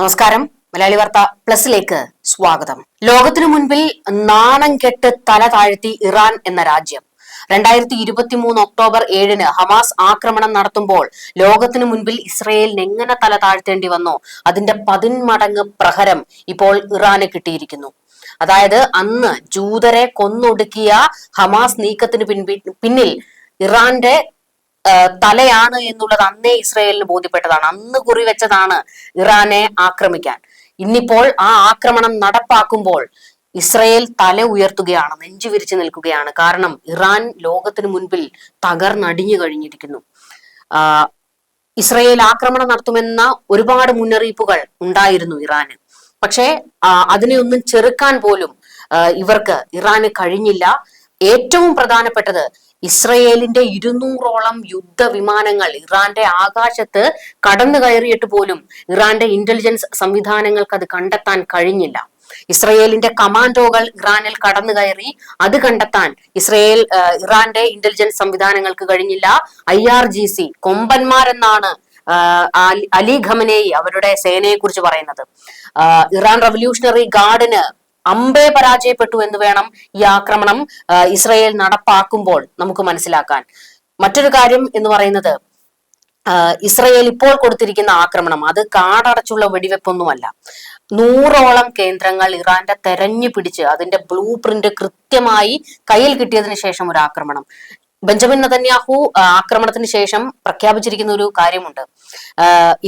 നമസ്കാരം. മലയാളി വാർത്ത പ്ലസിലേക്ക് സ്വാഗതം. ലോകത്തിനു മുൻപിൽ നാണം കെട്ട് തല താഴ്ത്തി ഇറാൻ എന്ന രാജ്യം. രണ്ടായിരത്തി ഇരുപത്തി മൂന്ന് ഒക്ടോബർ ഏഴിന് ഹമാസ് ആക്രമണം നടത്തുമ്പോൾ ലോകത്തിനു മുൻപിൽ ഇസ്രയേലിന് എങ്ങനെ തല താഴ്ത്തേണ്ടി വന്നോ? അതിന്റെ പതിന്മടങ്ങ് പ്രഹരം ഇപ്പോൾ ഇറാന് കിട്ടിയിരിക്കുന്നു. അതായത് അന്ന് ജൂതരെ കൊന്നൊടുക്കിയ ഹമാസ് നീക്കത്തിന് പിന്നിൽ ഇറാന്റെ തലയാണ് എന്നുള്ളത് അന്നേ ഇസ്രയേലിന് ബോധ്യപ്പെട്ടതാണ്. അന്ന് കുറിവെച്ചതാണ് ഇറാനെ ആക്രമിക്കാൻ. ഇന്നിപ്പോൾ ആ ആക്രമണം നടപ്പാക്കുമ്പോൾ ഇസ്രയേൽ തല ഉയർത്തുകയാണ് നെഞ്ചു വിരിച്ചു നിൽക്കുകയാണ്. കാരണം ഇറാൻ ലോകത്തിന് മുൻപിൽ തകർന്നടിഞ്ഞു കഴിഞ്ഞിരിക്കുന്നു. ഇസ്രയേൽ ആക്രമണം നടത്തുമെന്ന ഒരുപാട് മുന്നറിയിപ്പുകൾ ഉണ്ടായിരുന്നു ഇറാന്. പക്ഷേ അതിനെ ഒന്നും ചെറുക്കാൻ പോലും ഇവർക്ക് ഇറാന് കഴിഞ്ഞില്ല. ഏറ്റവും പ്രധാനപ്പെട്ടത് ഇസ്രയേലിന്റെ ഇരുന്നൂറോളം യുദ്ധ വിമാനങ്ങൾ ഇറാന്റെ ആകാശത്ത് കടന്നു കയറിയിട്ട് പോലും ഇറാന്റെ ഇന്റലിജൻസ് സംവിധാനങ്ങൾക്ക് അത് കണ്ടെത്താൻ കഴിഞ്ഞില്ല. ഇസ്രയേലിന്റെ കമാൻഡോകൾ ഇറാനിൽ കടന്നു കയറി അത് കണ്ടെത്താൻ ഇസ്രയേൽ ഇറാന്റെ ഇന്റലിജൻസ് സംവിധാനങ്ങൾക്ക് കഴിഞ്ഞില്ല. ഐ ആർ ജി സി കൊമ്പന്മാരെന്നാണ് അലി ഖമനേയി അവരുടെ സേനയെ കുറിച്ച് പറയുന്നത് ഇറാൻ റവല്യൂഷണറി ഗാർഡിന് അമ്പേ പരാജയപ്പെട്ടു എന്ന് വേണം ഈ ആക്രമണം ഇസ്രയേൽ നടപ്പാക്കുമ്പോൾ നമുക്ക് മനസ്സിലാക്കാൻ. മറ്റൊരു കാര്യം എന്ന് പറയുന്നത് ഇസ്രയേൽ ഇപ്പോൾ കൊടുത്തിരിക്കുന്ന ആക്രമണം അത് കാടടച്ചുള്ള വെടിവെപ്പൊന്നുമല്ല. നൂറോളം കേന്ദ്രങ്ങൾ ഇറാന്റെ തെരഞ്ഞു പിടിച്ച് അതിന്റെ ബ്ലൂ പ്രിന്റ് കൃത്യമായി കയ്യിൽ കിട്ടിയതിനു ശേഷം ഒരു ആക്രമണം. ബെഞ്ചമിൻ നതന്യാഹു ആക്രമണത്തിന് ശേഷം പ്രഖ്യാപിച്ചിരിക്കുന്ന ഒരു കാര്യമുണ്ട്.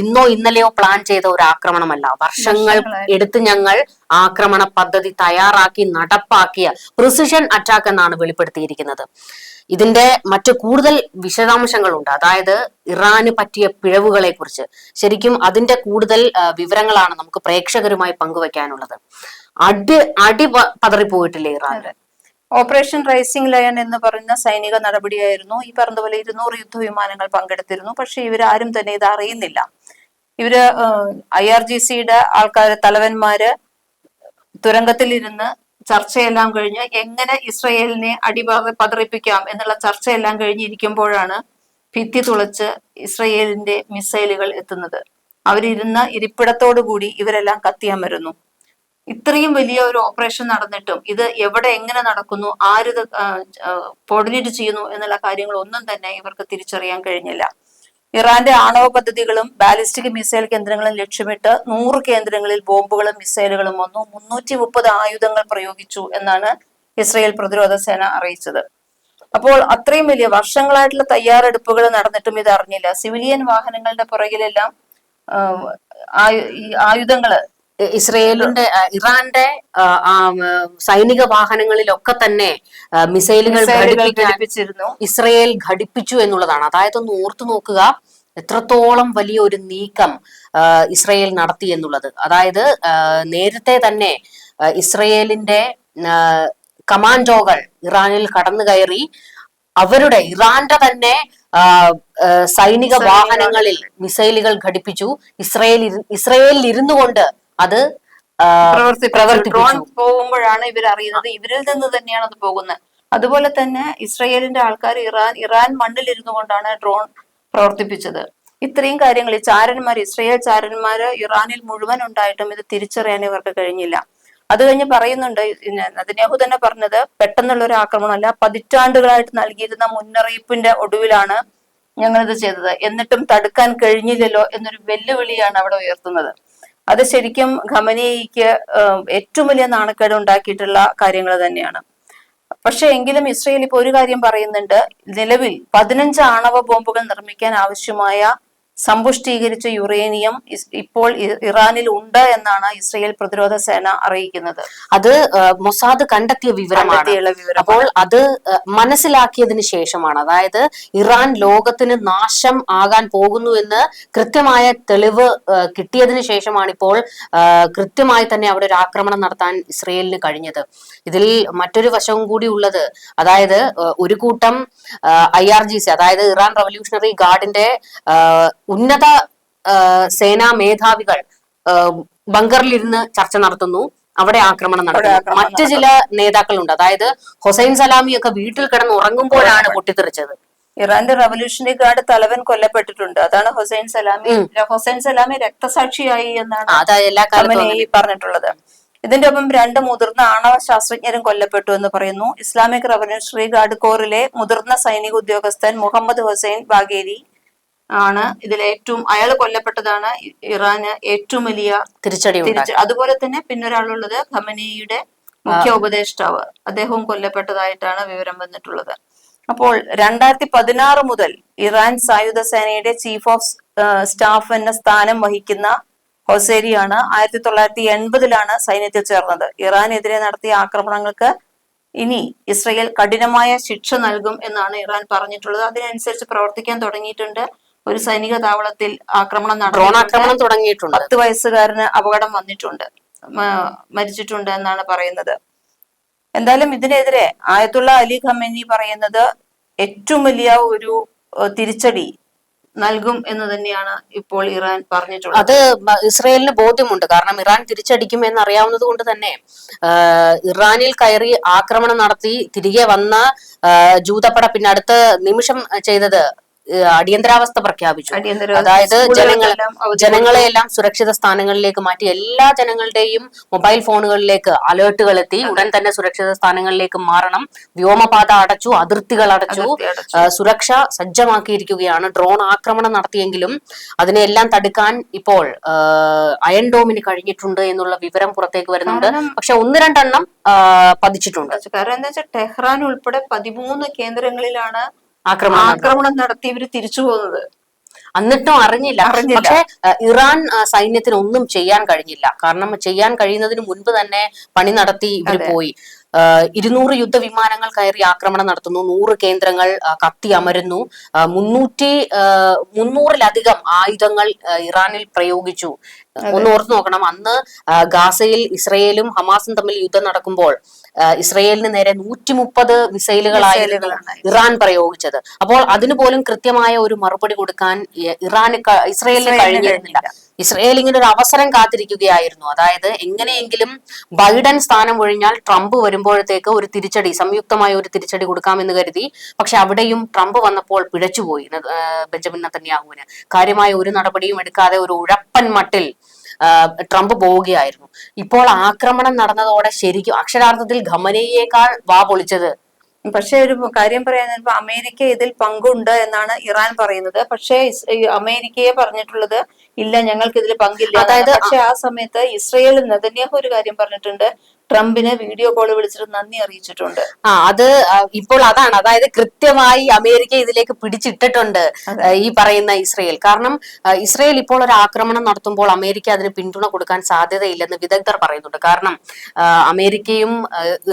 ഇന്നോ ഇന്നലെയോ പ്ലാൻ ചെയ്ത ഒരു ആക്രമണമല്ല. വർഷങ്ങൾ എടുത്ത് ഞങ്ങൾ ആക്രമണ പദ്ധതി തയ്യാറാക്കി നടപ്പാക്കിയ പ്രിസിഷൻ അറ്റാക്ക് എന്നാണ് വെളിപ്പെടുത്തിയിരിക്കുന്നത്. ഇതിന്റെ മറ്റു കൂടുതൽ വിശദാംശങ്ങളുണ്ട്. അതായത് ഇറാന് പറ്റിയ പിഴവുകളെ കുറിച്ച് ശരിക്കും അതിന്റെ കൂടുതൽ വിവരങ്ങളാണ് നമുക്ക് പ്രേക്ഷകരുമായി പങ്കുവെക്കാനുള്ളത്. അടി അടി പതറിപ്പോയിട്ടില്ലേ ഇറാൻ ഓപ്പറേഷൻ റൈസിംഗ് ലയൺ എന്ന് പറയുന്ന സൈനിക നടപടിയായിരുന്നു. ഈ പറഞ്ഞതുപോലെ ഇരുന്നൂറ് യുദ്ധവിമാനങ്ങൾ പങ്കെടുത്തിരുന്നു. പക്ഷെ ഇവരാരും തന്നെ ഇത് അറിയുന്നില്ല. ഇവർ ഐ ആർ ജി സിയുടെ ആൾക്കാർ തലവന്മാര് തുരങ്കത്തിലിരുന്ന് ചർച്ചയെല്ലാം കഴിഞ്ഞ് എങ്ങനെ ഇസ്രയേലിനെ അടി പത- പതറിപ്പിക്കാം എന്നുള്ള ചർച്ചയെല്ലാം കഴിഞ്ഞിരിക്കുമ്പോഴാണ് ഭിത്തി തുളച്ച് ഇസ്രയേലിന്റെ മിസൈലുകൾ എത്തുന്നത്. അവരിരുന്ന ഇരിപ്പിടത്തോടു കൂടി ഇവരെല്ലാം കത്തിയമരുന്നു. ഇത്രയും വലിയ ഒരു ഓപ്പറേഷൻ നടന്നിട്ടും ഇത് എവിടെ എങ്ങനെ നടക്കുന്നു ആരിത് കോർഡിനേറ്റ് ചെയ്യുന്നു എന്നുള്ള കാര്യങ്ങൾ ഒന്നും തന്നെ ഇവർക്ക് തിരിച്ചറിയാൻ കഴിഞ്ഞില്ല. ഇറാന്റെ ആണവ പദ്ധതികളും ബാലിസ്റ്റിക് മിസൈൽ കേന്ദ്രങ്ങളും ലക്ഷ്യമിട്ട് നൂറ് കേന്ദ്രങ്ങളിൽ ബോംബുകളും മിസൈലുകളും വന്നു. മുന്നൂറ്റി മുപ്പത് ആയുധങ്ങൾ പ്രയോഗിച്ചു എന്നാണ് ഇസ്രയേൽ പ്രതിരോധ സേന അറിയിച്ചത്. അപ്പോൾ അത്രയും വലിയ വർഷങ്ങളായിട്ടുള്ള തയ്യാറെടുപ്പുകൾ നടന്നിട്ടും ഇത് അറിഞ്ഞില്ല. സിവിലിയൻ വാഹനങ്ങളുടെ പുറകിലെല്ലാം ആയുധങ്ങൾ ഇസ്രയേലിന്റെ ഇറാന്റെ സൈനിക വാഹനങ്ങളിലൊക്കെ തന്നെ മിസൈലുകൾ ഘടിപ്പിച്ചിരുന്നു. ഇസ്രയേൽ ഘടിപ്പിച്ചു എന്നുള്ളതാണ്. അതായത് ഒന്ന് ഓർത്തു നോക്കുക എത്രത്തോളം വലിയ ഒരു നീക്കം ഇസ്രയേൽ നടത്തി എന്നുള്ളത്. അതായത് നേരത്തെ തന്നെ ഇസ്രയേലിന്റെ കമാൻഡോകൾ ഇറാനിൽ കടന്നു കയറി അവരുടെ ഇറാന്റെ തന്നെ സൈനിക വാഹനങ്ങളിൽ മിസൈലുകൾ ഘടിപ്പിച്ചു. ഇസ്രയേൽ ഇസ്രയേലിൽ ഇരുന്നു കൊണ്ട് അത് പോകുമ്പോഴാണ് ഇവർ അറിയുന്നത് ഇവരിൽ നിന്ന് തന്നെയാണ് അത് പോകുന്നത്. അതുപോലെ തന്നെ ഇസ്രയേലിന്റെ ആൾക്കാർ ഇറാൻ ഇറാൻ മണ്ണിലിരുന്നു കൊണ്ടാണ് ഡ്രോൺ പ്രവർത്തിപ്പിച്ചത്. ഇത്രയും കാര്യങ്ങൾ ഈ ചാരന്മാർ ഇസ്രയേൽ ചാരന്മാർ ഇറാനിൽ മുഴുവൻ ഉണ്ടായിട്ടും ഇത് തിരിച്ചറിയാൻ ഇവർക്ക് കഴിഞ്ഞില്ല. അത് കഴിഞ്ഞ് പറയുന്നുണ്ട് നദിനേഹു നെതന്യാഹു തന്നെ പറഞ്ഞത് പെട്ടെന്നുള്ള ഒരു ആക്രമണമല്ല പതിറ്റാണ്ടുകളായിട്ട് നൽകിയിരുന്ന മുന്നറിയിപ്പിന്റെ ഒടുവിലാണ് ഞങ്ങളിത് ചെയ്തത്. എന്നിട്ടും തടുക്കാൻ കഴിഞ്ഞില്ലല്ലോ എന്നൊരു വെല്ലുവിളിയാണ് അവിടെ ഉയർത്തുന്നത്. അത് ശരിക്കും ഖമനേയിക്ക് ഏറ്റവും വലിയ നാണക്കേട് ഉണ്ടാക്കിയിട്ടുള്ള കാര്യങ്ങൾ തന്നെയാണ്. പക്ഷെ എങ്കിലും ഇസ്രയേൽ ഇപ്പൊ ഒരു കാര്യം പറയുന്നുണ്ട്. നിലവിൽ പതിനഞ്ച് ആണവ ബോംബുകൾ നിർമ്മിക്കാൻ ആവശ്യമായ സമ്പുഷ്ടീകരിച്ച യുറേനിയം ഇപ്പോൾ ഇറാനിൽ ഉണ്ട് എന്നാണ് ഇസ്രയേൽ പ്രതിരോധ സേന അറിയിക്കുന്നത്. അത് മൊസാദ് കണ്ടെത്തിയ വിവരമാണ്. വിവരം അപ്പോൾ അത് മനസ്സിലാക്കിയതിന് ശേഷമാണ്. അതായത് ഇറാൻ ലോകത്തിന് നാശം ആകാൻ പോകുന്നു എന്ന് കൃത്യമായ തെളിവ് കിട്ടിയതിന് ശേഷമാണ് ഇപ്പോൾ കൃത്യമായി തന്നെ അവിടെ ഒരു ആക്രമണം നടത്താൻ ഇസ്രയേലിന് കഴിഞ്ഞത്. ഇതിൽ മറ്റൊരു വശവും കൂടി ഉള്ളത് അതായത് ഒരു കൂട്ടം ഐ ആർ ജി സി അതായത് ഇറാൻ റവല്യൂഷണറി ഗാർഡിന്റെ ഉന്നത സേനാ മേധാവികൾ ബങ്കറിലിരുന്ന് ചർച്ച നടത്തുന്നു. അവിടെ ആക്രമണം നടത്തുന്നു മറ്റു ചില നേതാക്കളുണ്ട്. അതായത് ഹുസൈൻ സലാമി ഒക്കെ വീട്ടിൽ കിടന്ന് ഉറങ്ങുമ്പോഴാണ് പൊട്ടിത്തെറിച്ചത്. ഇറാന്റെ റവല്യൂഷണറി ഗാർഡ് തലവൻ കൊല്ലപ്പെട്ടിട്ടുണ്ട്. അതാണ് ഹുസൈൻ സലാമി. ഹുസൈൻ സലാമി രക്തസാക്ഷിയായി എന്നാണ് എല്ലാ കാലത്തും പറഞ്ഞിട്ടുള്ളത്. ഇതിന്റെ ഒപ്പം രണ്ട് മുതിർന്ന ആണവ ശാസ്ത്രജ്ഞരും കൊല്ലപ്പെട്ടു എന്ന് പറയുന്നു. ഇസ്ലാമിക് റവല്യൂഷണറി ഗാർഡ് കോറിലെ മുതിർന്ന സൈനിക ഉദ്യോഗസ്ഥൻ മുഹമ്മദ് ഹുസൈൻ ബാഗേരി. ആണ്. ഇതിൽ ഏറ്റവും അയാൾ കൊല്ലപ്പെട്ടതാണ് ഇറാന് ഏറ്റവും വലിയ തിരിച്ചടി അതുപോലെ തന്നെ പിന്നൊരാളുള്ളത് ഖമനിയുടെ മുഖ്യ ഉപദേഷ്ടാവ്. അദ്ദേഹവും കൊല്ലപ്പെട്ടതായിട്ടാണ് വിവരം വന്നിട്ടുള്ളത്. അപ്പോൾ രണ്ടായിരത്തി പതിനാറ് മുതൽ ഇറാൻ സായുധ സേനയുടെ ചീഫ് ഓഫ് സ്റ്റാഫ് എന്ന സ്ഥാനം വഹിക്കുന്ന ഹൊസേരിയാണ് ആയിരത്തി തൊള്ളായിരത്തി എൺപതിലാണ് സൈന്യത്തിൽ ചേർന്നത്. ഇറാനെതിരെ നടത്തിയ ആക്രമണങ്ങൾക്ക് ഇനി ഇസ്രയേൽ കഠിനമായ ശിക്ഷ നൽകും എന്നാണ് ഇറാൻ പറഞ്ഞിട്ടുള്ളത്. അതിനനുസരിച്ച് പ്രവർത്തിക്കാൻ തുടങ്ങിയിട്ടുണ്ട്. ഒരു സൈനിക താവളത്തിൽ ആക്രമണം നടന്നു തുടങ്ങിയിട്ടുണ്ട്. പത്ത് വയസ്സുകാരന് അപകടം വന്നിട്ടുണ്ട്. മരിച്ചിട്ടുണ്ട് എന്നാണ് പറയുന്നത്. എന്തായാലും ഇതിനെതിരെ ആയത്തുള്ള അലി ഖമേനി പറയുന്നത് ഏറ്റവും വലിയ ഒരു തിരിച്ചടി നൽകും എന്ന് തന്നെയാണ് ഇപ്പോൾ ഇറാൻ പറഞ്ഞിട്ടുള്ളത്. അത് ഇസ്രയേലിന് ബോധ്യമുണ്ട്. കാരണം ഇറാൻ തിരിച്ചടിക്കും എന്നറിയാവുന്നത് കൊണ്ട് തന്നെ ഇറാനിൽ കയറി ആക്രമണം നടത്തി തിരികെ വന്ന ജൂതപ്പട. പിന്നെ അടുത്ത നിമിഷം ചെയ്തത് അടിയന്തരാവസ്ഥ പ്രഖ്യാപിച്ചു. അതായത് ജനങ്ങളെ എല്ലാം സുരക്ഷിത സ്ഥാനങ്ങളിലേക്ക് മാറ്റി എല്ലാ ജനങ്ങളുടെയും മൊബൈൽ ഫോണുകളിലേക്ക് അലേർട്ടുകൾ എത്തി ഉടൻ തന്നെ സുരക്ഷിത സ്ഥാനങ്ങളിലേക്ക് മാറണം. വ്യോമപാത അടച്ചു അതിർത്തികൾ അടച്ചു സുരക്ഷ സജ്ജമാക്കിയിരിക്കുകയാണ്. ഡ്രോൺ ആക്രമണം നടത്തിയെങ്കിലും അതിനെല്ലാം തടുക്കാൻ ഇപ്പോൾ അയൺ ഡോമിന് കഴിഞ്ഞിട്ടുണ്ട് എന്നുള്ള വിവരം പുറത്തേക്ക് വരുന്നുണ്ട്. പക്ഷെ ഒന്ന് രണ്ടെണ്ണം പതിച്ചിട്ടുണ്ട്. കാരണം എന്താ വെച്ചാൽ ടെഹ്റാൻ ഉൾപ്പെടെ പതിമൂന്ന് കേന്ദ്രങ്ങളിലാണ് ആക്രമണം ആക്രമണം നടത്തി ഇവർ തിരിച്ചു പോകുന്നത്. എന്നിട്ടും അറിഞ്ഞില്ല. പക്ഷെ ഇറാൻ സൈന്യത്തിന് ഒന്നും ചെയ്യാൻ കഴിഞ്ഞില്ല. കാരണം ചെയ്യാൻ കഴിയുന്നതിന് മുൻപ് തന്നെ പണി നടത്തി ഇവർ പോയി. ഇരുന്നൂറ് യുദ്ധവിമാനങ്ങൾ കയറി ആക്രമണം നടത്തുന്നു. നൂറ് കേന്ദ്രങ്ങൾ കത്തി അമരുന്നു. മുന്നൂറ്റി മുന്നൂറിലധികം ആയുധങ്ങൾ ഇറാനിൽ പ്രയോഗിച്ചു. ഒന്ന് ഓർത്ത് നോക്കണം. അന്ന് ഗാസയിൽ ഇസ്രയേലും ഹമാസും തമ്മിൽ യുദ്ധം നടക്കുമ്പോൾ ഇസ്രയേലിന് നേരെ നൂറ്റി മുപ്പത് മിസൈലുകളായിരുന്നു ഇറാൻ പ്രയോഗിച്ചത്. അപ്പോൾ അതിനു പോലും കൃത്യമായ ഒരു മറുപടി കൊടുക്കാൻ ഇറാന് ഇസ്രയേലിന് കഴിഞ്ഞിരുന്നില്ല. ഇസ്രയേൽ ഇങ്ങനെ ഒരു അവസരം കാത്തിരിക്കുകയായിരുന്നു. അതായത് എങ്ങനെയെങ്കിലും ബൈഡൻ സ്ഥാനം ഒഴിഞ്ഞാൽ ട്രംപ് വരുമ്പോഴത്തേക്ക് ഒരു തിരിച്ചടി സംയുക്തമായ ഒരു തിരിച്ചടി കൊടുക്കാമെന്ന് കരുതി. പക്ഷെ അവിടെയും ട്രംപ് വന്നപ്പോൾ പിഴച്ചുപോയി ബെഞ്ചമിൻ നത്തന്യാഹുവിന് കാര്യമായ ഒരു നടപടിയും എടുക്കാതെ ഒരു ഉഴപ്പൻ മട്ടിൽ ട്രംപ് പോവുകയായിരുന്നു. ഇപ്പോൾ ആക്രമണം നടന്നതോടെ ശരിക്കും അക്ഷരാർത്ഥത്തിൽ ഖമനയേക്കാൾ വാ പൊളിച്ചത്. പക്ഷേ ഒരു കാര്യം പറയാൻ അമേരിക്ക ഇതിൽ പങ്കുണ്ട് എന്നാണ് ഇറാൻ പറയുന്നത്. പക്ഷേ അമേരിക്കയെ പറഞ്ഞിട്ടുള്ളത് ഇല്ല ഞങ്ങൾക്ക് ഇതിൽ പങ്കില്ല അതായത് പക്ഷെ ആ സമയത്ത് ഇസ്രയേൽ നെതന്യാഹു ഒരു കാര്യം പറഞ്ഞിട്ടുണ്ട്. ട്രംപിനെ വീഡിയോ കോൾ വിളിച്ചിട്ട് നന്ദി അറിയിച്ചിട്ടുണ്ട്. ആ അത് ഇപ്പോൾ അതാണ്. അതായത് കൃത്യമായി അമേരിക്ക ഇതിലേക്ക് പിടിച്ചിട്ടിട്ടുണ്ട് ഈ പറയുന്ന ഇസ്രയേൽ. കാരണം ഇസ്രയേൽ ഇപ്പോൾ ഒരു ആക്രമണം നടത്തുമ്പോൾ അമേരിക്ക അതിന് പിന്തുണ കൊടുക്കാൻ സാധ്യതയില്ലെന്ന് വിദഗ്ധർ പറയുന്നുണ്ട്. കാരണം അമേരിക്കയും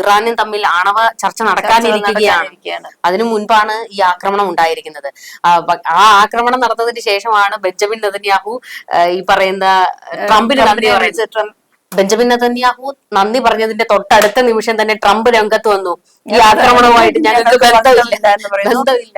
ഇറാനും തമ്മിൽ ആണവ ചർച്ച നടക്കാനിരിക്കുകയാണ്. അതിനു മുൻപാണ് ഈ ആക്രമണം ഉണ്ടായിരിക്കുന്നത്. ആ, ആക്രമണം നടന്നതിന് ശേഷമാണ് ബെഞ്ചമിൻ നെതന്യാഹു ഈ പറയുന്ന ട്രംപിന് നന്ദി ട്രംപ് ബെഞ്ചമിൻ നതന്യാഹു നന്ദി പറഞ്ഞതിന്റെ തൊട്ടടുത്ത നിമിഷം തന്നെ ട്രംപ് രംഗത്ത് വന്നു. ഈ ആക്രമണവുമായിട്ട് ഞങ്ങൾക്ക് ബന്ധമില്ല.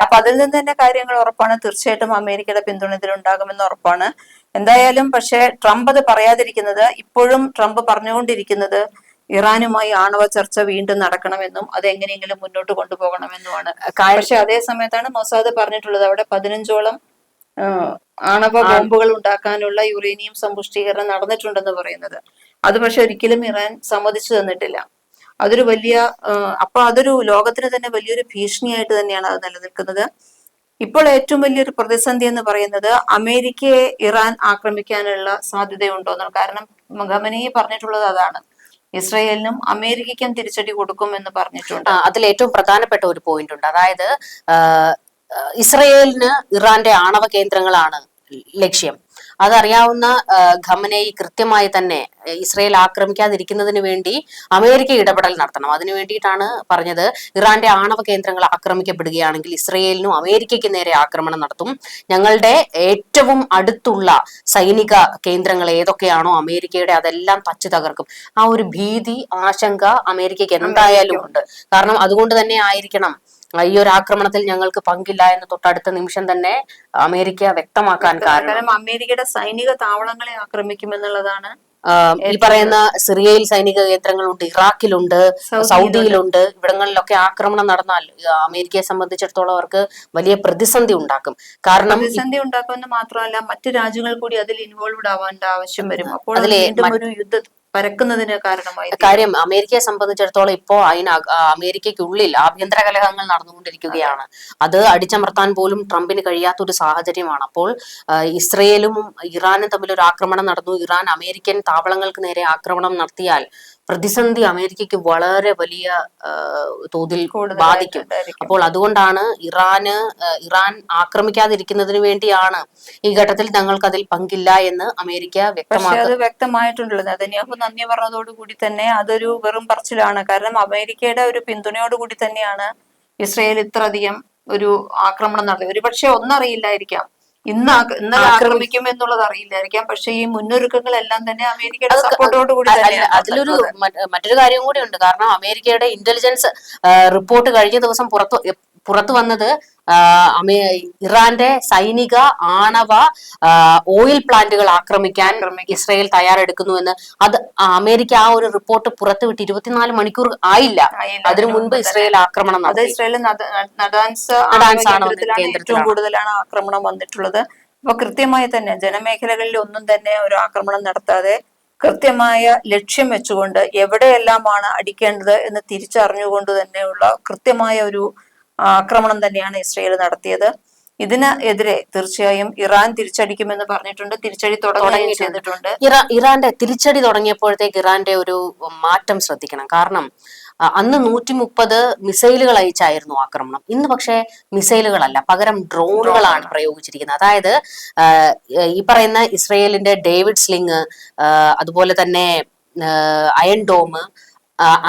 അപ്പൊ അതിൽ നിന്ന് തന്നെ കാര്യങ്ങൾ ഉറപ്പാണ്. തീർച്ചയായിട്ടും അമേരിക്കയുടെ പിന്തുണ ഇതിലുണ്ടാകുമെന്ന് ഉറപ്പാണ്. എന്തായാലും പക്ഷെ ട്രംപ് അത് പറയാതിരിക്കുന്നത് ഇപ്പോഴും ട്രംപ് പറഞ്ഞുകൊണ്ടിരിക്കുന്നത് ഇറാനുമായി ആണവ ചർച്ച വീണ്ടും നടക്കണമെന്നും അത് എങ്ങനെയെങ്കിലും മുന്നോട്ട് കൊണ്ടുപോകണമെന്നുമാണ്. പക്ഷെ അതേ സമയത്താണ് മൊസാദ് പറഞ്ഞിട്ടുള്ളത്. അവിടെ പതിനഞ്ചോളം ആണവ ബോംബുകൾ ഉണ്ടാക്കാനുള്ള യുറേനിയം സമ്പുഷ്ടീകരണം നടന്നിട്ടുണ്ടെന്ന് പറയുന്നത്. അത് പക്ഷെ ഒരിക്കലും ഇറാൻ സമ്മതിച്ചു തന്നിട്ടില്ല. അതൊരു വലിയ അപ്പൊ അതൊരു ലോകത്തിന് തന്നെ വലിയൊരു ഭീഷണിയായിട്ട് തന്നെയാണ് അത് നിലനിൽക്കുന്നത്. ഇപ്പോൾ ഏറ്റവും വലിയൊരു പ്രതിസന്ധി എന്ന് പറയുന്നത് അമേരിക്കയെ ഇറാൻ ആക്രമിക്കാനുള്ള സാധ്യതയുണ്ടോ എന്നാണ് കാരണം ഖമനി പറഞ്ഞിട്ടുള്ളത് അതാണ്. ഇസ്രയേലിനും അമേരിക്കയ്ക്കും തിരിച്ചടി കൊടുക്കും എന്ന് പറഞ്ഞിട്ടുണ്ട്. അതിൽ ഏറ്റവും പ്രധാനപ്പെട്ട ഒരു പോയിന്റ് ഉണ്ട്. അതായത് ഇസ്രയേലിന് ഇറാന്റെ ആണവ കേന്ദ്രങ്ങളാണ് ലക്ഷ്യം. അതറിയാവുന്ന ഖമനെ കൃത്യമായി തന്നെ ഇസ്രയേൽ ആക്രമിക്കാതിരിക്കുന്നതിന് വേണ്ടി അമേരിക്ക ഇടപെടൽ നടത്തണം. അതിനു വേണ്ടിയിട്ടാണ് പറഞ്ഞത്. ഇറാന്റെ ആണവ കേന്ദ്രങ്ങൾ ആക്രമിക്കപ്പെടുകയാണെങ്കിൽ ഇസ്രയേലിനും അമേരിക്കയ്ക്ക് നേരെ ആക്രമണം നടത്തും. ഞങ്ങളുടെ ഏറ്റവും അടുത്തുള്ള സൈനിക കേന്ദ്രങ്ങൾ ഏതൊക്കെയാണോ അമേരിക്കയുടെ അതെല്ലാം തച്ചു തകർക്കും. ആ ഒരു ഭീതി ആശങ്ക അമേരിക്കയ്ക്ക് എന്തായാലും ഉണ്ട്. കാരണം അതുകൊണ്ട് തന്നെ ആയിരിക്കണം ഈ ഒരു ആക്രമണത്തിൽ ഞങ്ങൾക്ക് പങ്കില്ല എന്ന് തൊട്ടടുത്ത നിമിഷം തന്നെ അമേരിക്ക വ്യക്തമാക്കാൻ കാരണം. അമേരിക്കയുടെ സൈനിക താവളങ്ങളെ ആക്രമിക്കുമെന്നുള്ളതാണ് ഈ പറയുന്ന സിറിയയിൽ സൈനിക കേന്ദ്രങ്ങളുണ്ട് ഇറാഖിലുണ്ട് സൗദിയിലുണ്ട്. ഇവിടങ്ങളിലൊക്കെ ആക്രമണം നടന്നാൽ അമേരിക്കയെ സംബന്ധിച്ചിടത്തോളം അവർക്ക് വലിയ പ്രതിസന്ധി ഉണ്ടാക്കും. കാരണം പ്രതിസന്ധി ഉണ്ടാക്കുമെന്ന് മാത്രമല്ല മറ്റു രാജ്യങ്ങൾ കൂടി അതിൽ ഇൻവോൾവ്ഡ് ആവേണ്ട ആവശ്യം വരും. അപ്പോൾ അത് അതിലെ ഒരു യുദ്ധം പരക്കുന്നതിന് കാരണമായി. കാര്യം അമേരിക്കയെ സംബന്ധിച്ചിടത്തോളം ഇപ്പോ അതിന് അമേരിക്കയ്ക്കുള്ളിൽ ആഭ്യന്തര കലഹങ്ങൾ നടന്നുകൊണ്ടിരിക്കുകയാണ് അത് അടിച്ചമർത്താൻ പോലും ട്രംപിന് കഴിയാത്തൊരു സാഹചര്യമാണ് അപ്പോൾ ഇസ്രയേലും ഇറാനും തമ്മിൽ ഒരു ആക്രമണം നടന്നു ഇറാൻ അമേരിക്കൻ താവളങ്ങൾക്ക് നേരെ ആക്രമണം നടത്തിയാൽ പ്രതിസന്ധി അമേരിക്കയ്ക്ക് വളരെ വലിയ തോതിൽ ബാധിക്കും. അപ്പോൾ അതുകൊണ്ടാണ് ഇറാന് ഇറാൻ ആക്രമിക്കാതിരിക്കുന്നതിന് വേണ്ടിയാണ് ഈ ഘട്ടത്തിൽ ഞങ്ങൾക്ക് അതിൽ പങ്കില്ല എന്ന് അമേരിക്ക വ്യക്തമാക്കി അത് വ്യക്തമായിട്ടുണ്ടല്ലോ നെതന്യാഹു നന്ദി പറഞ്ഞതോടുകൂടി തന്നെ അതൊരു വെറും പറച്ചിലാണ്. കാരണം അമേരിക്കയുടെ ഒരു പിന്തുണയോടുകൂടി തന്നെയാണ് ഇസ്രയേൽ ഇത്രയധികം ഒരു ആക്രമണം നടത്തി ഒരു പക്ഷെ ഒന്നറിയില്ലായിരിക്കാം. ഇന്ന് ഇന്നലെ ആക്രമിക്കും എന്നുള്ളത് അറിയില്ലായിരിക്കാം. പക്ഷെ ഈ മുന്നൊരുക്കങ്ങളെല്ലാം തന്നെ അമേരിക്കയുടെ സപ്പോർട്ടോട് കൂടി അതിലൊരു മറ്റ് മറ്റൊരു കാര്യം കൂടി ഉണ്ട്. കാരണം അമേരിക്കയുടെ ഇന്റലിജൻസ് റിപ്പോർട്ട് കഴിഞ്ഞ ദിവസം പുറത്തു പുറത്തു വന്നത് അമേ ഇറാന്റെ സൈനിക ആണവ ഓയിൽ പ്ലാന്റുകൾ ആക്രമിക്കാൻ ഇസ്രയേൽ തയ്യാറെടുക്കുന്നുവെന്ന് അത് അമേരിക്ക ആ ഒരു റിപ്പോർട്ട് പുറത്തുവിട്ട് ഇരുപത്തിനാല് മണിക്കൂർ ആയില്ല. അതിനു മുൻപ് ഇസ്രയേൽ ആക്രമണം അത് ഏറ്റവും കൂടുതലാണ് ആക്രമണം വന്നിട്ടുള്ളത്. അപ്പൊ കൃത്യമായി തന്നെ ജനമേഖലകളിൽ ഒന്നും തന്നെ ഒരു ആക്രമണം നടത്താതെ കൃത്യമായ ലക്ഷ്യം വെച്ചുകൊണ്ട് എവിടെയെല്ലാമാണ് അടിക്കേണ്ടത് എന്ന് തിരിച്ചറിഞ്ഞുകൊണ്ട് തന്നെയുള്ള കൃത്യമായ ഒരു ആക്രമണം തന്നെയാണ് ഇസ്രയേൽ നടത്തിയത്. ഇതിനെതിരെ തീർച്ചയായും ഇറാൻ തിരിച്ചടിക്കുമെന്ന് പറഞ്ഞിട്ടുണ്ട്. തിരിച്ചടി തുടങ്ങുകയും ചെയ്തിട്ടുണ്ട്. ഇറാ ഇറാന്റെ തിരിച്ചടി തുടങ്ങിയപ്പോഴത്തേക്ക് ഇറാന്റെ ഒരു മാറ്റം ശ്രദ്ധിക്കണം. കാരണം അന്ന് നൂറ്റി മുപ്പത് മിസൈലുകൾ അയച്ചായിരുന്നു ആക്രമണം. ഇന്ന് പക്ഷേ മിസൈലുകളല്ല പകരം ഡ്രോണുകളാണ് പ്രയോഗിച്ചിരിക്കുന്നത്. അതായത് ഈ പറയുന്ന ഇസ്രയേലിന്റെ ഡേവിഡ് സ്ലിങ് അതുപോലെ തന്നെ അയൺ ഡോം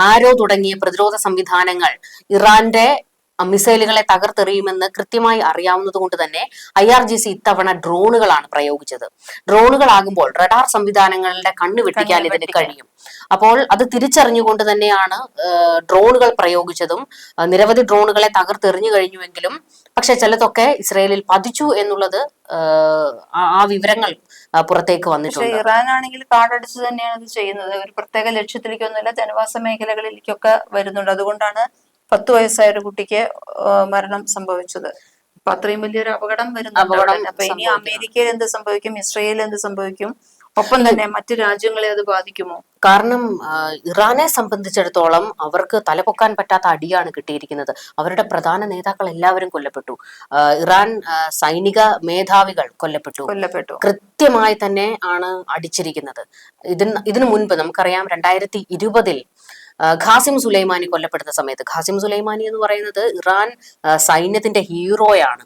ആരോ തുടങ്ങിയ പ്രതിരോധ സംവിധാനങ്ങൾ ഇറാന്റെ മിസൈലുകളെ തകർത്തെറിയുമെന്ന് കൃത്യമായി അറിയാവുന്നത് കൊണ്ട് തന്നെ ഐ ആർ ജി സി ഇത്തവണ ഡ്രോണുകളാണ് പ്രയോഗിച്ചത്. ഡ്രോണുകളാകുമ്പോൾ റഡാർ സംവിധാനങ്ങളുടെ കണ്ണ് വെട്ടിക്കാൻ ഇതിന് കഴിയും. അപ്പോൾ അത് തിരിച്ചറിഞ്ഞുകൊണ്ട് തന്നെയാണ് ഡ്രോണുകൾ പ്രയോഗിച്ചതും നിരവധി ഡ്രോണുകളെ തകർത്തെറിഞ്ഞു കഴിഞ്ഞുവെങ്കിലും പക്ഷെ ചിലതൊക്കെ ഇസ്രയേലിൽ പതിച്ചു എന്നുള്ളത് ആ വിവരങ്ങൾ പുറത്തേക്ക് വന്നിട്ടുണ്ട്. ഇറാൻ ആണെങ്കിൽ കാടടിച്ച് തന്നെയാണ് ഇത് ചെയ്യുന്നത്. ഒരു പ്രത്യേക ലക്ഷ്യത്തിലേക്കൊന്നുമില്ല ജനവാസ മേഖലകളിലേക്കൊക്കെ വരുന്നുണ്ട്. അതുകൊണ്ടാണ് പത്ത് വയസ്സായ ഒരു കുട്ടിക്ക് മരണം സംഭവിച്ചത്. അപ്പൊ അത്രയും വലിയൊരു അപകടം വരുന്നുണ്ട്. അപ്പൊ ഇനി അമേരിക്കയിൽ എന്ത് സംഭവിക്കും? ഇസ്രയേലിൽ എന്ത് സംഭവിക്കും? ഒപ്പം തന്നെ മറ്റു രാജ്യങ്ങളെ അത് ബാധിക്കുമോ? കാരണം ഇറാനെ സംബന്ധിച്ചിടത്തോളം അവർക്ക് തലപൊക്കാൻ പറ്റാത്ത അടിയാണ് കിട്ടിയിരിക്കുന്നത്. അവരുടെ പ്രധാന നേതാക്കൾ എല്ലാവരും കൊല്ലപ്പെട്ടു. ഇറാൻ സൈനിക മേധാവികൾ കൊല്ലപ്പെട്ടു. കൊല്ലപ്പെട്ടു. കൃത്യമായി തന്നെ ആണ് അടിച്ചിരിക്കുന്നത്. ഇതിന് ഇതിനു മുൻപ് നമുക്കറിയാം രണ്ടായിരത്തി ഇരുപതിൽ ഖാസിം സുലൈമാനി കൊല്ലപ്പെടുന്ന സമയത്ത്. ഖാസിം സുലൈമാനി എന്ന് പറയുന്നത് ഇറാൻ സൈന്യത്തിന്റെ ഹീറോയാണ്.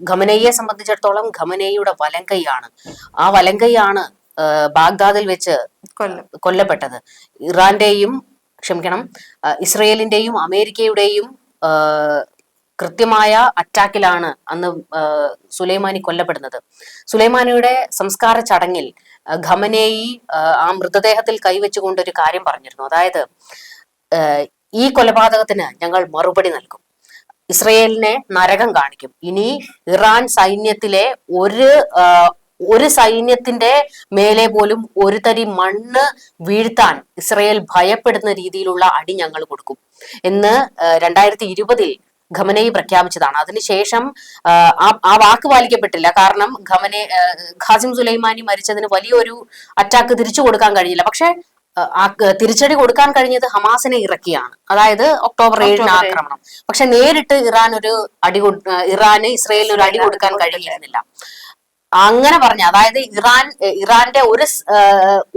ഖമനയെ സംബന്ധിച്ചിടത്തോളം ഖമനയുടെ വലങ്കൈയാണ്. ആ വലങ്കൈയാണ് ബാഗ്ദാദിൽ വെച്ച് കൊല്ലം. കൊല്ലപ്പെട്ടത്. ഇറാന്റെയും ക്ഷമിക്കണം ഇസ്രയേലിന്റെയും അമേരിക്കയുടെയും കൃത്യമായ അറ്റാക്കിലാണ് അന്ന് സുലൈമാനി കൊല്ലപ്പെടുന്നത്. സുലൈമാനിയുടെ സംസ്കാര ചടങ്ങിൽ ഖമനേയി ആ, മൃതദേഹത്തിൽ കൈവച്ചുകൊണ്ട് ഒരു കാര്യം പറഞ്ഞിരുന്നു. അതായത് ഈ കൊലപാതകത്തിന് ഞങ്ങൾ മറുപടി നൽകും. ഇസ്രയേലിനെ നരകം കാണിക്കും. ഇനി ഇറാൻ സൈന്യത്തിലെ ഒരു ഒരു സൈന്യത്തിന്റെ മേലെ പോലും ഒരു തരി മണ്ണ് വീഴ്ത്താൻ ഇസ്രയേൽ ഭയപ്പെടുന്ന രീതിയിലുള്ള അടി ഞങ്ങൾ കൊടുക്കും. എന്ന് രണ്ടായിരത്തി ഇരുപതിൽ ഖമനയി പ്രഖ്യാപിച്ചതാണ്. അതിനുശേഷം ആ, വാക്ക് പാലിക്കപ്പെട്ടില്ല. കാരണം ഖമനെ ഖാസിം സുലൈമാനി മരിച്ചതിന് വലിയൊരു അറ്റാക്ക് തിരിച്ചു കൊടുക്കാൻ കഴിഞ്ഞില്ല. പക്ഷെ തിരിച്ചടി കൊടുക്കാൻ കഴിഞ്ഞത് ഹമാസിനെ ഇറക്കിയാണ്. അതായത് ഒക്ടോബർ ഏഴിന് ആക്രമണം. പക്ഷെ നേരിട്ട് ഇറാൻ ഒരു അടി ഇറാന് ഇസ്രയേലിന് ഒരു അടി കൊടുക്കാൻ കഴിയുന്നില്ല അങ്ങനെ പറഞ്ഞ അതായത് ഇറാൻ ഇറാന്റെ ഒരു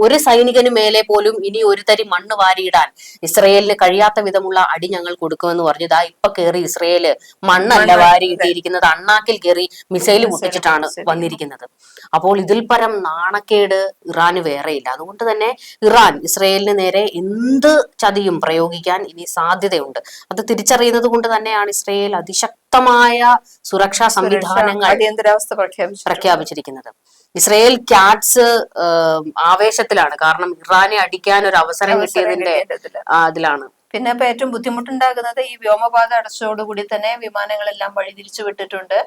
ഒരു സൈനികന് മേലെ പോലും ഇനി ഒരു തരി മണ്ണ് വാരിയിടാൻ ഇസ്രയേലിന് കഴിയാത്ത വിധമുള്ള അടി ഞങ്ങൾ കൊടുക്കുമെന്ന് പറഞ്ഞു ഇതാ ഇപ്പൊ കയറി ഇസ്രയേൽ മണ്ണല്ല വാരിയിട്ടിരിക്കുന്നത്. അണ്ണാക്കിൽ കയറി മിസൈൽ പൊട്ടിച്ചിട്ടാണ് വന്നിരിക്കുന്നത്. അപ്പോൾ ഇതിൽ പരം നാണക്കേട് ഇറാന് വേറെയില്ല അതുകൊണ്ട് തന്നെ ഇറാൻ ഇസ്രയേലിന് നേരെ എന്ത് ചതിയും പ്രയോഗിക്കാൻ ഇനി സാധ്യതയുണ്ട്. അത് തിരിച്ചറിയുന്നത് കൊണ്ട് തന്നെയാണ് ഇസ്രയേൽ അതിശക്തമായ സുരക്ഷാ സംവിധാനങ്ങൾ അടിയന്തരാവസ്ഥ പ്രഖ്യാപിച്ചു പ്രഖ്യാപിച്ചിരിക്കുന്നത്. ഇസ്രയേൽ ക്യാറ്റ്സ് ആവേശത്തിലാണ്. കാരണം ഇറാനെ അടിക്കാൻ ഒരു അവസരം കിട്ടിയതിന്റെ അതിലാണ്. പിന്നെ ഇപ്പൊ ഏറ്റവും ബുദ്ധിമുട്ടുണ്ടാകുന്നത് ഈ വ്യോമപാത അടച്ചതോടുകൂടി തന്നെ വിമാനങ്ങളെല്ലാം വഴിതിരിച്ചു വിട്ടിട്ടുണ്ട്.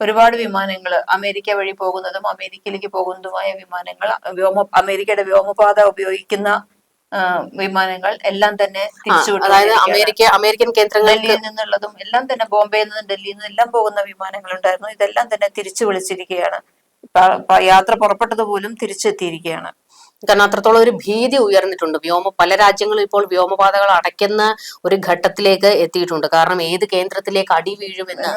ഒരുപാട് വിമാനങ്ങൾ അമേരിക്ക വഴി പോകുന്നതും അമേരിക്കയിലേക്ക് പോകുന്നതുമായ വിമാനങ്ങൾ വ്യോമ അമേരിക്കയുടെ വ്യോമപാത ഉപയോഗിക്കുന്ന വിമാനങ്ങൾ എല്ലാം തന്നെ അതായത് അമേരിക്ക അമേരിക്കൻ കേന്ദ്രങ്ങളിൽ നിന്നുള്ളതും എല്ലാം തന്നെ ബോംബെയിൽ നിന്നും ഡൽഹിയിൽ നിന്നും എല്ലാം പോകുന്ന വിമാനങ്ങൾ ഉണ്ടായിരുന്നു ഇതെല്ലാം തന്നെ തിരിച്ചു വിളിച്ചിരിക്കുകയാണ്. യാത്ര പുറപ്പെട്ടത് പോലും തിരിച്ചെത്തിയിരിക്കുകയാണ്. കാരണം അത്രത്തോളം ഒരു ഭീതി ഉയർന്നിട്ടുണ്ട്. വ്യോമ പല രാജ്യങ്ങളും ഇപ്പോൾ വ്യോമപാതകൾ അടയ്ക്കുന്ന ഒരു ഘട്ടത്തിലേക്ക് എത്തിയിട്ടുണ്ട്. കാരണം ഏത് കേന്ദ്രത്തിലേക്ക് അടി വീഴുമെന്ന്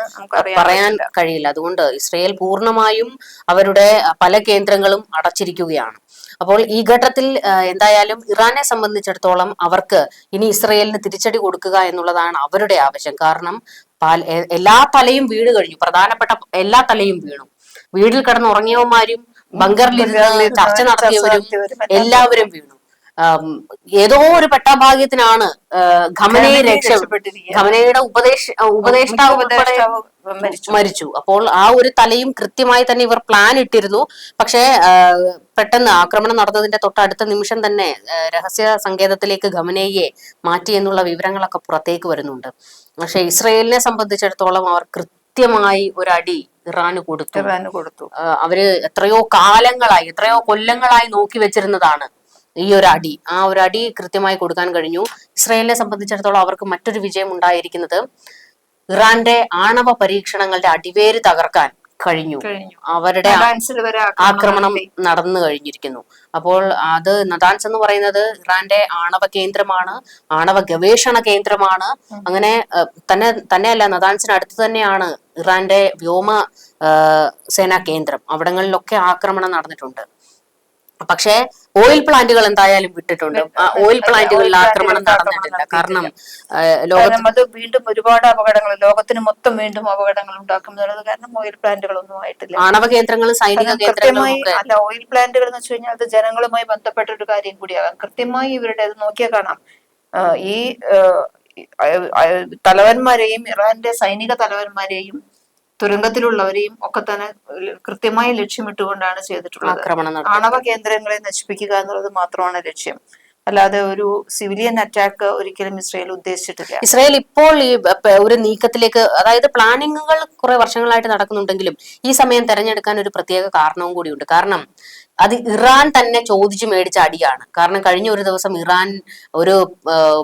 പറയാൻ കഴിയില്ല. അതുകൊണ്ട് ഇസ്രയേൽ പൂർണമായും അവരുടെ പല കേന്ദ്രങ്ങളും അടച്ചിരിക്കുകയാണ്. അപ്പോൾ ഈ ഘട്ടത്തിൽ എന്തായാലും ഇറാനെ സംബന്ധിച്ചിടത്തോളം അവർക്ക് ഇനി ഇസ്രയേലിന് തിരിച്ചടി കൊടുക്കുക എന്നുള്ളതാണ് അവരുടെ ആവശ്യം. കാരണം എല്ലാ തലയും വീട് കഴിഞ്ഞു. പ്രധാനപ്പെട്ട എല്ലാ തലയും വീണു. വീടിൽ കിടന്നുറങ്ങിയവന്മാരും ബങ്കറിലിരുന്ന് ബങ്കറിലിരുന്ന് ചർച്ച നടത്തിയവരും നടത്തിയവരും എല്ലാം എല്ലാവരും വീണു. ഏതോ ഒരു പെട്ടാഭാഗ്യത്തിനാണ് ഖമനയെ രക്ഷ രക്ഷപ്പെട്ടിരിക്കുക. ഖമനയുടെ ഉപദേശ ഉപദേഷ്ടാവ് മരിച്ചു. മരിച്ചു. അപ്പോൾ ആ ഒരു തലയും കൃത്യമായി തന്നെ ഇവർ പ്ലാൻ ഇട്ടിരുന്നു. പക്ഷേ പെട്ടെന്ന് ആക്രമണം നടന്നതിന്റെ തൊട്ടടുത്ത നിമിഷം തന്നെ രഹസ്യ സങ്കേതത്തിലേക്ക് ഖമനയെ മാറ്റി എന്നുള്ള വിവരങ്ങളൊക്കെ പുറത്തേക്ക് വരുന്നുണ്ട്. പക്ഷെ ഇസ്രയേലിനെ സംബന്ധിച്ചിടത്തോളം അവർ കൃത്യമായി ഒരു അടി ഇറാന് കൊടുത്തു. ഇറാന് കൊടുത്തു. അവർ എത്രയോ കാലങ്ങളായി എത്രയോ കൊല്ലങ്ങളായി നോക്കി വെച്ചിരുന്നതാണ് ഈ ഒരു അടി. ആ ഒരു അടി കൃത്യമായി കൊടുക്കാൻ കഴിഞ്ഞു. ഇസ്രയേലിനെ സംബന്ധിച്ചിടത്തോളം അവർക്ക് മറ്റൊരു വിജയം ഉണ്ടായിരിക്കുന്നത് ഇറാന്റെ ആണവ പരീക്ഷണങ്ങളുടെ അടിവേര് തകർക്കാൻ കഴിഞ്ഞു. അവരുടെ ആക്രമണം നടന്നു കഴിഞ്ഞിരിക്കുന്നു. അപ്പോൾ അത് നദാൻസ് എന്ന് പറയുന്നത് ഇറാന്റെ ആണവ കേന്ദ്രമാണ്. ആണവ ഗവേഷണ കേന്ദ്രമാണ്. അങ്ങനെ തന്നെ തന്നെയല്ല നദാൻസിന് അടുത്ത് തന്നെയാണ് ഇറാന്റെ വ്യോമ സേനാ കേന്ദ്രം. അവിടങ്ങളിലൊക്കെ ആക്രമണം നടന്നിട്ടുണ്ട്. പക്ഷേ ഓയിൽ പ്ലാന്റുകൾ എന്തായാലും വിട്ടിട്ടുണ്ട്. ഓയിൽ പ്ലാന്റുകളിൽ ആക്രമണം നടന്നിട്ടില്ല. കാരണം അത് വീണ്ടും ഒരുപാട് അപകടങ്ങൾ ലോകത്തിന് മൊത്തം വീണ്ടും അപകടങ്ങൾ ഉണ്ടാക്കും എന്നുള്ളത് കാരണം ഓയിൽ പ്ലാന്റുകളൊന്നും ആയിട്ടില്ല. ആണവ കേന്ദ്രങ്ങൾ സൈനിക കേന്ദ്രമായി കൃത്യമായി അല്ല ഓയിൽ പ്ലാന്റുകൾ എന്ന് വെച്ച് കഴിഞ്ഞാൽ അത് ജനങ്ങളുമായി ബന്ധപ്പെട്ട ഒരു കാര്യം കൂടിയാകാം. കൃത്യമായി ഇവരുടെ അത് നോക്കിയാൽ കാണാം. ഈ തലവന്മാരെയും ഇറാന്റെ സൈനിക തലവന്മാരെയും തുരങ്കത്തിലുള്ളവരെയും ഒക്കെ തന്നെ കൃത്യമായി ലക്ഷ്യമിട്ടുകൊണ്ടാണ് ചെയ്തിട്ടുള്ളത്. ആണവ കേന്ദ്രങ്ങളെ നശിപ്പിക്കുക എന്നുള്ളത് മാത്രമാണ് ലക്ഷ്യം. അല്ലാതെ ഒരു സിവിലിയൻ അറ്റാക്ക് ഒരിക്കലും ഇസ്രായേൽ ഉദ്ദേശിച്ചിട്ടില്ല. ഇസ്രായേൽ ഇപ്പോൾ ഈ ഒരു നീക്കത്തിലേക്ക് അതായത് പ്ലാനിങ്ങുകൾ കുറെ വർഷങ്ങളായിട്ട് നടക്കുന്നുണ്ടെങ്കിലും ഈ സമയം തെരഞ്ഞെടുക്കാൻ ഒരു പ്രത്യേക കാരണവും കൂടിയുണ്ട്. കാരണം അത് ഇറാൻ തന്നെ ചോദിച്ചു മേടിച്ച അടിയാണ്. കാരണം കഴിഞ്ഞ ഒരു ദിവസം ഇറാൻ ഒരു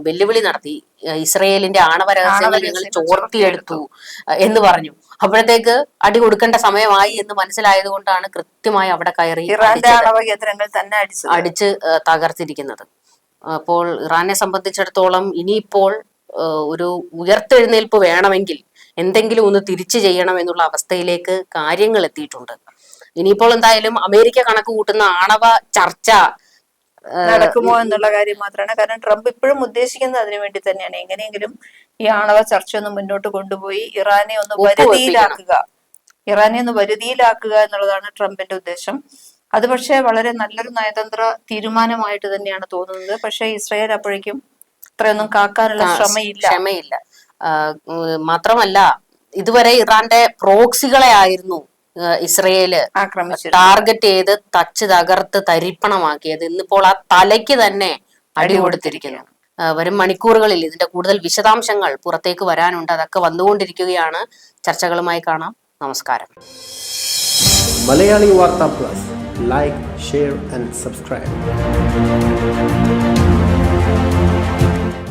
വെല്ലുവിളി നടത്തി. ഇസ്രയേലിന്റെ ആണവ രഹസ്യങ്ങൾ ഞങ്ങൾ ചോർത്തിയെടുത്തു. എന്ന് പറഞ്ഞു. അപ്പോഴത്തേക്ക് അടി കൊടുക്കേണ്ട സമയമായി എന്ന് മനസ്സിലായത് കൊണ്ടാണ് കൃത്യമായി അവിടെ കയറി തന്നെ അടിച്ച് തകർത്തിരിക്കുന്നത്. അപ്പോൾ ഇറാനെ സംബന്ധിച്ചിടത്തോളം ഇനിയിപ്പോൾ ഒരു ഉയർത്തെഴുന്നേൽപ്പ് വേണമെങ്കിൽ എന്തെങ്കിലും ഒന്ന് തിരിച്ചു ചെയ്യണം എന്നുള്ള അവസ്ഥയിലേക്ക് കാര്യങ്ങൾ എത്തിയിട്ടുണ്ട്. ഇനിയിപ്പോൾ എന്തായാലും അമേരിക്ക കണക്ക് കൂട്ടുന്ന ആണവ ചർച്ച നടക്കുമോ എന്നുള്ള കാര്യം മാത്രമാണ്. കാരണം ട്രംപ് ഇപ്പോഴും ഉദ്ദേശിക്കുന്നത് അതിനു വേണ്ടി തന്നെയാണ്. എങ്ങനെയെങ്കിലും ഈ ആണവ ചർച്ച ഒന്ന് മുന്നോട്ട് കൊണ്ടുപോയി ഇറാനെ ഒന്ന്. വരുതിയിലാക്കുക. ഇറാനെ ഒന്ന് വരുതിയിലാക്കുക എന്നുള്ളതാണ് ട്രംപിന്റെ ഉദ്ദേശം. അത് പക്ഷേ വളരെ നല്ലൊരു നയതന്ത്ര തീരുമാനമായിട്ട് തന്നെയാണ് തോന്നുന്നത്. പക്ഷേ ഇസ്രായേൽ അപ്പോഴേക്കും ഇത്രയൊന്നും കാക്കാനുള്ള ശ്രമയില്ല. ക്ഷമയില്ല. മാത്രമല്ല ഇതുവരെ ഇറാന്റെ പ്രോക്സികളെ ആയിരുന്നു ഇസ്രയേൽ ടാർഗറ്റ് ചെയ്ത് തച്ച് തകർത്ത് തരിപ്പണമാക്കിയത്. ഇന്നിപ്പോൾ ആ തലയ്ക്ക് തന്നെ അടി കൊടുത്തിരിക്കുന്നു. വരും മണിക്കൂറുകളിൽ ഇതിന്റെ കൂടുതൽ വിശദാംശങ്ങൾ പുറത്തേക്ക് വരാനുണ്ട്. അതൊക്കെ വന്നുകൊണ്ടിരിക്കുകയാണ്. ചർച്ചകളുമായി കാണാം. നമസ്കാരം. Malayali Vartha plus. Like share and subscribe